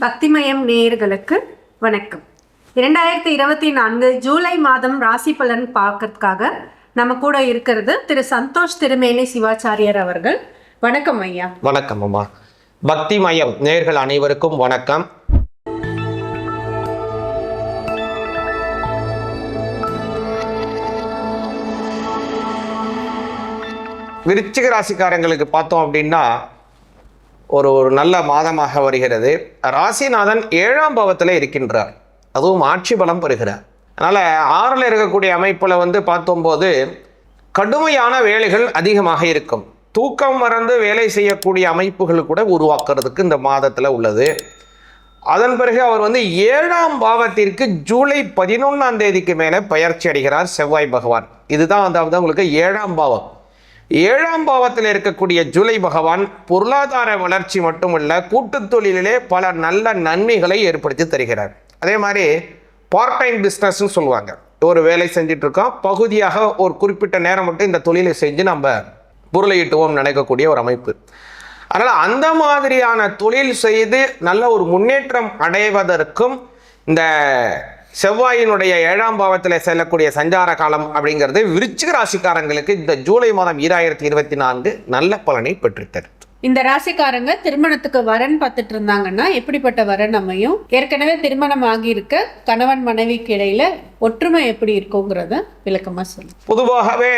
பக்திமயம் நேயர்களுக்கு வணக்கம். இரண்டாயிரத்தி இருபத்தி நான்கு ஜூலை மாதம் ராசி பலன் பார்க்கறதுக்காக நம்ம கூட இருக்கிறது திரு சந்தோஷ் திருமேனி சிவாச்சாரியர் அவர்கள். வணக்கம் ஐயா. வணக்கம் அம்மா. பக்தி மயம் நேர்கள் அனைவருக்கும் வணக்கம். விருச்சிக ராசிக்காரங்களுக்கு பார்த்தோம் அப்படின்னா ஒரு ஒரு நல்ல மாதமாக வருகிறது. ராசிநாதன் ஏழாம் பாவத்தில் இருக்கின்றார். அதுவும் ஆட்சி பலம் பெறுகிறார். அதனால் ஆறில் இருக்கக்கூடிய அமைப்பில் வந்து பார்த்தோம்போது கடுமையான வேலைகள் அதிகமாக இருக்கும். தூக்கம் மறந்து வேலை செய்யக்கூடிய அமைப்புகள் கூட உருவாக்குறதுக்கு இந்த மாதத்தில் உள்ளது. அதன் பிறகு அவர் வந்து ஏழாம் பாவத்திற்கு ஜூலை பதினொன்றாம் தேதிக்கு மேலே பயிற்சி அடைகிறார் செவ்வாய் பகவான். இதுதான் வந்து உங்களுக்கு ஏழாம் பாவம். ஏழாம் பாவத்தில் இருக்கக்கூடிய ஜூலை பகவான் பொருளாதார வளர்ச்சி மட்டுமல்ல கூட்டு தொழிலிலே பல நல்ல நன்மைகளை ஏற்படுத்தி தருகிறார். அதே மாதிரி பார்ட் டைம் பிஸ்னஸ்ன்னு சொல்லுவாங்க. ஒரு வேலை செஞ்சுட்டு இருக்கோம் பகுதியாக ஒரு குறிப்பிட்ட நேரம் மட்டும் இந்த தொழிலை செஞ்சு நம்ம பொருளை நினைக்கக்கூடிய ஒரு அமைப்பு. அதனால் அந்த மாதிரியான தொழில் செய்து நல்ல ஒரு முன்னேற்றம் அடைவதற்கும் இந்த செவ்வாயினுடைய ஏழாம் பாவத்தில் செல்லக்கூடிய சஞ்சார காலம் அப்படிங்கிறது விருச்சிக ராசிக்காரங்களுக்கு இந்த ஜூலை மாதம் ஈராயிரத்தி இருபத்தி நான்கு நல்ல பலனை பெற்றுத்தரும். இந்த ராசிக்காரங்க திருமணத்துக்கு வரன் பார்த்துட்டு இருந்தாங்கன்னா எப்படிப்பட்ட வரன் அமையும்? ஏற்கனவே திருமணம் ஆகியிருக்க கணவன் மனைவிக்கு இடையில ஒற்றுமை எப்படி இருக்குங்கிறத விளக்கமா சொல்லு. பொதுவாகவே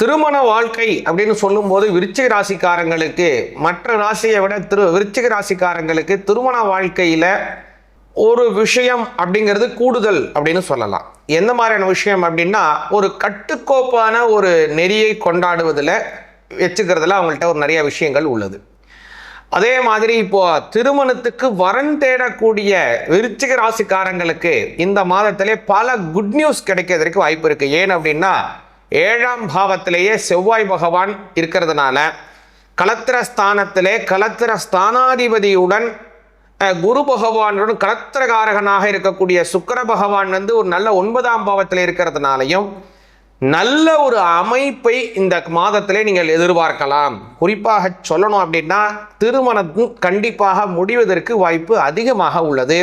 திருமண வாழ்க்கை அப்படின்னு சொல்லும்போது விருச்சிக ராசிக்காரங்களுக்கு மற்ற ராசியை விட திரு விருச்சிக ராசிக்காரங்களுக்கு திருமண வாழ்க்கையில் ஒரு விஷயம் அப்படிங்கிறது கூடுதல் அப்படின்னு சொல்லலாம். எந்த மாதிரியான விஷயம் அப்படின்னா ஒரு கட்டுக்கோப்பான ஒரு நெறியை கொண்டாடுவதில் வச்சுக்கிறதுல அவங்கள்ட்ட ஒரு நிறைய விஷயங்கள் உள்ளது. அதே மாதிரி இப்போ திருமணத்துக்கு வரன் தேடக்கூடிய விருச்சிக ராசிக்காரங்களுக்கு இந்த மாதத்திலே பல குட் நியூஸ் கிடைக்கிறதுக்கு வாய்ப்பு இருக்குது ஏன் அப்படின்னா ஏழாம் பாவத்திலேயே செவ்வாய் பகவான் இருக்கிறதுனால கலத்திர ஸ்தானத்திலே கலத்திர ஸ்தானாதிபதியுடன் குரு பகவானுடன் கலத்திரகாரகனாக இருக்கக்கூடிய சுக்கர பகவான் வந்து ஒரு நல்ல ஒன்பதாம் பாவத்தில் இருக்கிறதுனாலையும் நல்ல ஒரு அமைப்பை இந்த மாதத்திலே நீங்கள் எதிர்பார்க்கலாம். குறிப்பாக சொல்லணும் அப்படின்னா திருமணம் கண்டிப்பாக முடிவதற்கு வாய்ப்பு அதிகமாக உள்ளது.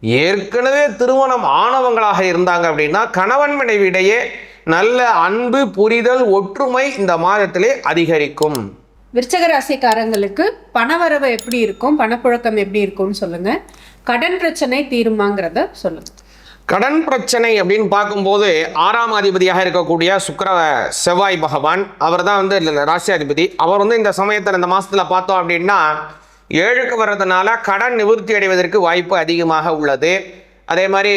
ஏற்கனவே திருமணம் ஆனவங்களாக இருந்தாங்க அப்படின்னா கணவன் மனைவியிடையே நல்ல அன்பு புரிதல் ஒற்றுமை இந்த மாதத்திலே அதிகரிக்கும். விருச்சக ராசிக்காரங்களுக்கு பணவரவு எப்படி இருக்கும்? பணப்புழக்கம் எப்படி இருக்கும்னு சொல்லுங்க. கடன் பிரச்சனை தீருமாங்கிறத சொல்லுங்க. கடன் பிரச்சனை அப்படின்னு பார்க்கும்போது ஆறாம் அதிபதியாக இருக்கக்கூடிய சுக்கர செவ்வாய் பகவான் அவர் தான் வந்து ராசியாதிபதி அவர் வந்து இந்த சமயத்தில் இந்த மாதத்தில் பார்த்தோம் அப்படின்னா ஏழுக்கு வர்றதுனால கடன் நிவர்த்தி அடைவதற்கு வாய்ப்பு அதிகமாக உள்ளது. அதே மாதிரி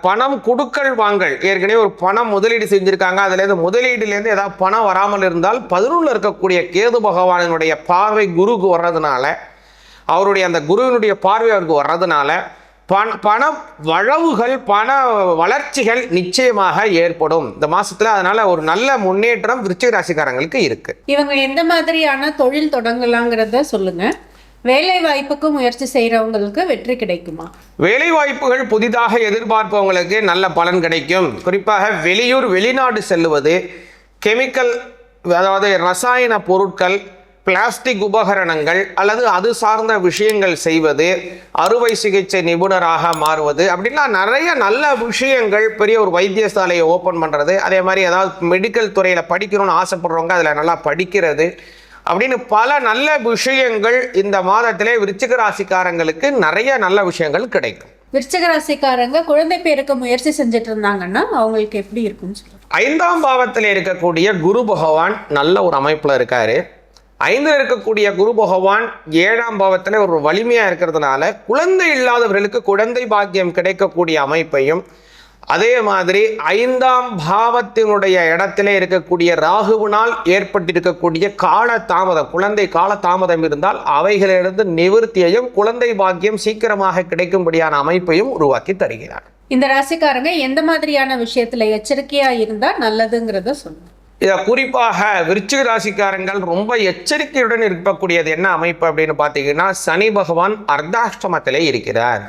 பணம் கொடுக்கல் வாங்கல். ஏற்கனவே ஒரு பணம் முதலீடு செஞ்சுருக்காங்க. அதுலேருந்து முதலீடுலேருந்து ஏதாவது பணம் வராமல் இருந்தால் பதினொன்றில் இருக்கக்கூடிய கேது பகவானினுடைய பார்வை குருவுக்கு வர்றதுனால அவருடைய அந்த குருவினுடைய பார்வை அவருக்கு வர்றதுனால பண பண வளவுகள் பண வளர்ச்சிகள் நிச்சயமாக ஏற்படும். இந்த மாசத்துல அதனால ஒரு நல்ல முன்னேற்றம் விருச்சிக ராசிக்காரங்களுக்கு இருக்கு. இவங்க எந்த மாதிரியான தொழில் தொடங்கலாங்கிறத சொல்லுங்க. வேலை வாய்ப்புக்கு முயற்சி செய்கிறவங்களுக்கு வெற்றி கிடைக்குமா? வேலை வாய்ப்புகள் புதிதாக எதிர்பார்ப்பவங்களுக்கு நல்ல பலன் கிடைக்கும். குறிப்பாக வெளியூர் வெளிநாடு செல்லுவது கெமிக்கல் அதாவது ரசாயன பொருட்கள் பிளாஸ்டிக் உபகரணங்கள் அல்லது அது சார்ந்த விஷயங்கள் செய்வது அறுவை சிகிச்சை நிபுணராக மாறுவது அப்படின்லாம் நிறைய நல்ல விஷயங்கள் பெரிய ஒரு வைத்தியசாலையை ஓப்பன் பண்ணுறது அதே மாதிரி ஏதாவது மெடிக்கல் துறையில் படிக்கணும்னு ஆசைப்படுறவங்க அதில் நல்லா படிக்கிறது. அப்படின்னு பல நல்ல விஷயங்கள் இந்த மாதத்திலே விருச்சிக ராசிக்காரங்களுக்கு நிறைய நல்ல விஷயங்கள் கிடைக்கும். விருச்சக ராசிக்காரங்க குழந்தை பேருக்கு முயற்சி செஞ்சுட்டு இருந்தாங்கன்னா அவங்களுக்கு எப்படி இருக்கும்னு சொல்லுங்க. ஐந்தாம் பாவத்தில் இருக்கக்கூடிய குரு பகவான் நல்ல ஒரு அமைப்பில் இருக்காரு. ஐந்தில் இருக்கக்கூடிய குரு பகவான் ஏழாம் பாவத்தில் ஒரு வலிமையாக இருக்கிறதுனால குழந்தை இல்லாதவர்களுக்கு குழந்தை பாக்கியம் கிடைக்கக்கூடிய அமைப்பையும் அதே மாதிரி ஐந்தாம் பாவத்தினுடைய இடத்திலே இருக்கக்கூடிய ராகுவினால் ஏற்பட்டிருக்கக்கூடிய கால தாமதம் குழந்தை கால தாமதம் இருந்தால் அவைகளிலிருந்து நிவர்த்தியையும் குழந்தை பாக்கியம் சீக்கிரமாக கிடைக்கும்படியான அமைப்பையும் உருவாக்கி தருகிறார். இந்த ராசிக்காரங்க எந்த மாதிரியான விஷயத்துல எச்சரிக்கையா இருந்தா நல்லதுங்கிறத சொல்லுங்க. இதை குறிப்பாக விருச்சிக ராசிக்காரங்கள் ரொம்ப எச்சரிக்கையுடன் இருக்கக்கூடியது என்ன அமைப்பு அப்படின்னு பார்த்தீங்கன்னா சனி பகவான் அர்த்தாஷ்டமத்திலே இருக்கிறார்.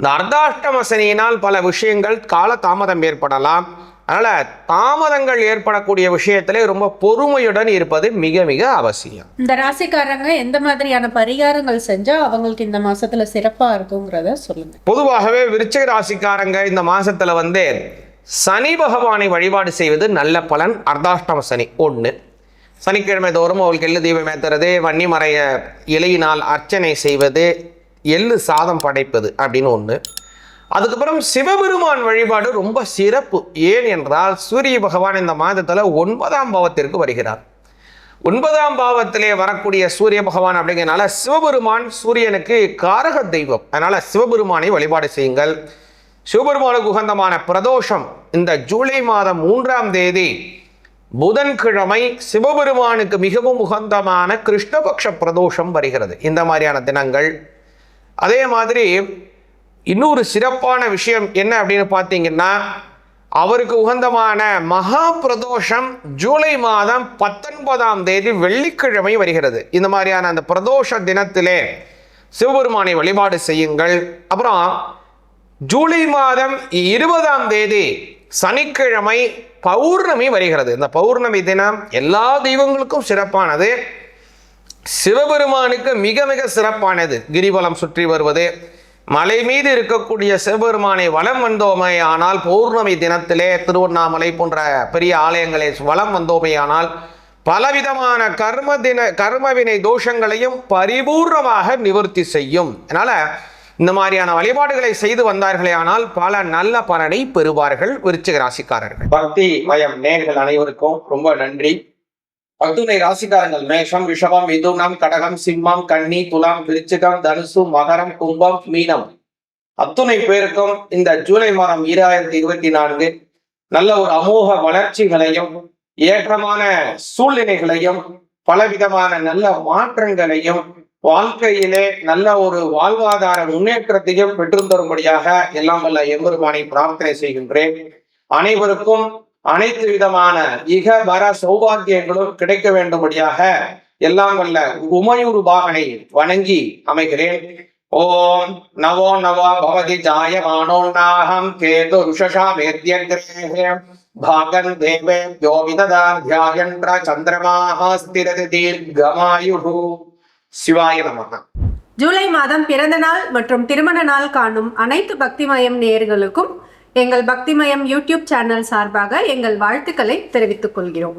இந்த அர்த்தாஷ்டம சனியினால் பல விஷயங்கள் கால தாமதம் ஏற்படலாம். அதனால் தாமதங்கள் ஏற்படக்கூடிய விஷயத்திலே ரொம்ப பொறுமையுடன் இருப்பது மிக மிக அவசியம். இந்த ராசிக்காரங்க எந்த மாதிரியான பரிகாரங்கள் செஞ்சா அவங்களுக்கு இந்த மாசத்துல சிறப்பா இருக்குங்கிறத சொல்லுங்க. பொதுவாகவே விருச்சிக ராசிக்காரங்க இந்த மாசத்துல வந்து சனி பகவானை வழிபாடு செய்வது நல்ல பலன். அர்த்தாஷ்டம சனி ஒன்று சனிக்கிழமை தோறும் அவளுக்கு எள்ளு தீபம் ஏற்றுறது வன்னிமறைய இலையினால் அர்ச்சனை செய்வது எள்ளு சாதம் படைப்பது அப்படின்னு ஒன்று அதுக்கப்புறம் சிவபெருமான் வழிபாடு ரொம்ப சிறப்பு. ஏன் என்றால் சூரிய பகவான் இந்த மாதத்தில் ஒன்பதாம் பாவத்திற்கு வருகிறார். ஒன்பதாம் பாவத்திலே வரக்கூடிய சூரிய பகவான் அப்படிங்கிறனால சிவபெருமான் சூரியனுக்கு காரக தெய்வம். அதனால் சிவபெருமானை வழிபாடு செய்யுங்கள். சிவபெருமானுக்கு உகந்தமான பிரதோஷம் இந்த ஜூலை மாதம் மூன்றாம் தேதி. புதன்கிழமை சிவபெருமானுக்கு மிகவும் உகந்தமான கிருஷ்ணபக்ஷ பிரதோஷம் வருகிறது. இந்த மாதிரியான தினங்கள். அதே மாதிரி இன்னொரு சிறப்பான விஷயம் என்ன அப்படின்னு பார்த்தீங்கன்னா அவருக்கு உகந்தமான மகா பிரதோஷம் ஜூலை மாதம் பத்தொன்பதாம் தேதி வெள்ளிக்கிழமை வருகிறது. இந்த மாதிரியான அந்த பிரதோஷ தினத்திலே சிவபெருமானை வழிபாடு செய்யுங்கள். அப்புறம் ஜூலை மாதம் இருபதாம் தேதி சனிக்கிழமை பௌர்ணமி வருகிறது. இந்த பௌர்ணமி தினம் எல்லா தெய்வங்களுக்கும் சிறப்பானது. சிவபெருமானுக்கு மிக மிக சிறப்பானது. கிரிவலம் சுற்றி வருவது. மலை மீது இருக்கக்கூடிய சிவபெருமானை வலம் வந்தோமே ஆனால் பௌர்ணமி தினத்திலே திருவண்ணாமலை போன்ற பெரிய ஆலயங்களை வலம் வந்தோமே ஆனால் பலவிதமான கர்ம தின கர்மவினை தோஷங்களையும் பரிபூர்ணமாக நிவர்த்தி செய்யும். அதனால இந்த மாதிரியான வழிபாடுகளை செய்து வந்தார்களே ஆனால் பல நல்ல பலனை பெறுவார்கள் விருச்சிக ராசிக்காரர்கள். பக்தி மயம் நேர்கள் அனைவருக்கும் ரொம்ப நன்றி. பத்துனை ராசிக்காரங்கள் மேஷம் ரிஷபம் மிதுனம் கடகம் சிம்மம் கன்னி துலாம் விருச்சிகம் தனுசு மகரம் கும்பம் மீனம். அத்துணை பேருக்கும் இந்த ஜூலை மாதம் ஈராயிரத்தி இருபத்தி நான்கு நல்ல ஒரு அமோக வளர்ச்சிகளையும் ஏற்றமான சூழ்நிலைகளையும் பலவிதமான நல்ல மாற்றங்களையும் வாழ்க்கையிலே நல்ல ஒரு வாழ்வாதார முன்னேற்றத்தையும் பெற்று தரும்படியாக எல்லாம் வல்ல எம்பெருமானை பிரார்த்தனை செய்கின்றேன். அனைவருக்கும் அனைத்து விதமான இக வர சௌபாகியங்களும் கிடைக்க வேண்டும்படியாக எல்லாம் வல்ல உமையூர் பாகனை வணங்கி அமைகிறேன். ஓம் நவோ நவ பவதி ஜாயமானோன்னாகம் கேது ருஷஷா வேத்யங்கிரே பாகன் தேவே யோவிததா தியாயன்ற சந்திரமாக ஸ்திரதி தீர்க்கமாயுः சிவாய நமக ஜூலை மாதம் பிறந்த நாள் மற்றும் திருமண நாள் காணும் அனைத்து பக்திமயம் நேயர்களுக்கும் எங்கள் பக்திமயம் யூடியூப் சேனல் சார்பாக எங்கள் வாழ்த்துக்களை தெரிவித்துக் கொள்கிறோம்.